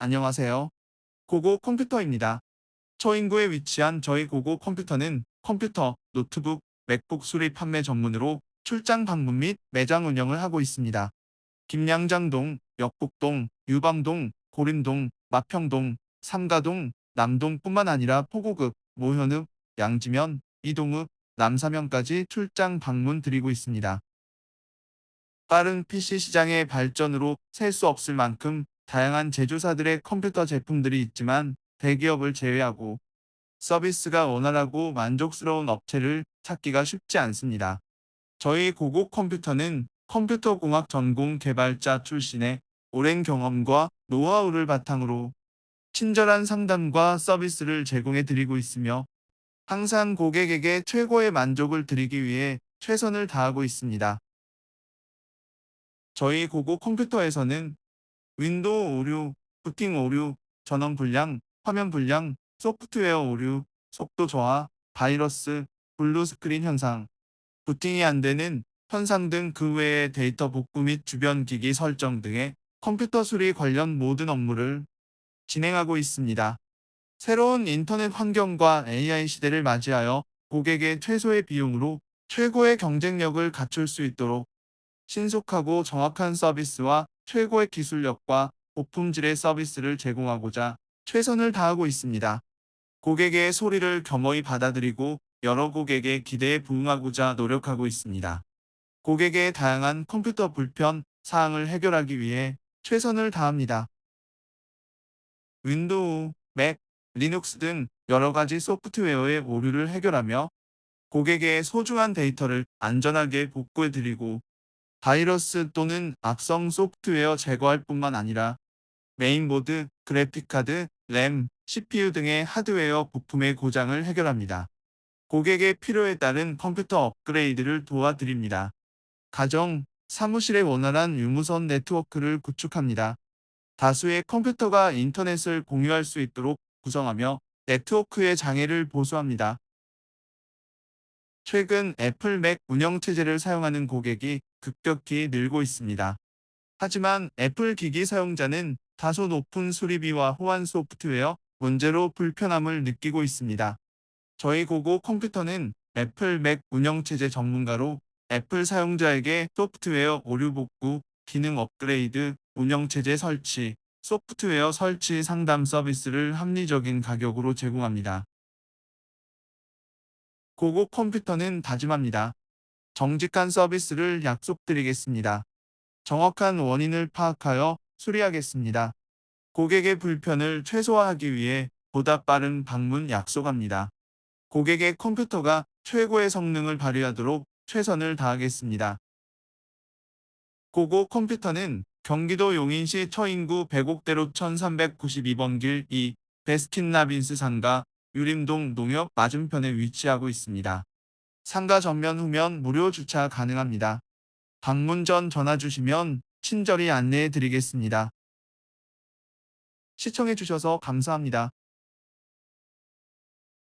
안녕하세요. 고고 컴퓨터입니다. 처인구에 위치한 저희 고고 컴퓨터는 컴퓨터, 노트북, 맥북 수리 판매 전문으로 출장 방문 및 매장 운영을 하고 있습니다. 김양장동, 역북동, 유방동, 고림동, 마평동, 삼가동, 남동뿐만 아니라 포고급, 모현읍, 양지면, 이동읍, 남사면까지 출장 방문 드리고 있습니다. 빠른 PC 시장의 발전으로 셀 수 없을 만큼 다양한 제조사들의 컴퓨터 제품들이 있지만 대기업을 제외하고 서비스가 원활하고 만족스러운 업체를 찾기가 쉽지 않습니다. 저희 고고 컴퓨터는 컴퓨터 공학 전공 개발자 출신의 오랜 경험과 노하우를 바탕으로 친절한 상담과 서비스를 제공해 드리고 있으며 항상 고객에게 최고의 만족을 드리기 위해 최선을 다하고 있습니다. 저희 고고 컴퓨터에서는 윈도우 오류, 부팅 오류, 전원 불량, 화면 불량, 소프트웨어 오류, 속도 저하, 바이러스, 블루 스크린 현상, 부팅이 안 되는 현상 등 그 외의 데이터 복구 및 주변 기기 설정 등의 컴퓨터 수리 관련 모든 업무를 진행하고 있습니다. 새로운 인터넷 환경과 AI 시대를 맞이하여 고객의 최소의 비용으로 최고의 경쟁력을 갖출 수 있도록 신속하고 정확한 서비스와 최고의 기술력과 고품질의 서비스를 제공하고자 최선을 다하고 있습니다. 고객의 소리를 겸허히 받아들이고 여러 고객의 기대에 부응하고자 노력하고 있습니다. 고객의 다양한 컴퓨터 불편 사항을 해결하기 위해 최선을 다합니다. 윈도우, 맥, 리눅스 등 여러 가지 소프트웨어의 오류를 해결하며 고객의 소중한 데이터를 안전하게 복구해 드리고 바이러스 또는 악성 소프트웨어 제거할 뿐만 아니라 메인보드, 그래픽카드, 램, CPU 등의 하드웨어 부품의 고장을 해결합니다. 고객의 필요에 따른 컴퓨터 업그레이드를 도와드립니다. 가정, 사무실의 원활한 유무선 네트워크를 구축합니다. 다수의 컴퓨터가 인터넷을 공유할 수 있도록 구성하며 네트워크의 장애를 보수합니다. 최근 애플 맥 운영체제를 사용하는 고객이 급격히 늘고 있습니다. 하지만 애플 기기 사용자는 다소 높은 수리비와 호환 소프트웨어 문제로 불편함을 느끼고 있습니다. 저희 고고 컴퓨터는 애플 맥 운영체제 전문가로 애플 사용자에게 소프트웨어 오류 복구, 기능 업그레이드, 운영체제 설치, 소프트웨어 설치 상담 서비스를 합리적인 가격으로 제공합니다. 고고 컴퓨터는 다짐합니다. 정직한 서비스를 약속드리겠습니다. 정확한 원인을 파악하여 수리하겠습니다. 고객의 불편을 최소화하기 위해 보다 빠른 방문 약속합니다. 고객의 컴퓨터가 최고의 성능을 발휘하도록 최선을 다하겠습니다. 고고 컴퓨터는 경기도 용인시 처인구 백옥대로 1392번 길 2 베스킨라빈스 상가 유림동 농협 맞은편에 위치하고 있습니다. 상가 전면 후면 무료 주차 가능합니다. 방문 전 전화 주시면 친절히 안내해 드리겠습니다. 시청해 주셔서 감사합니다.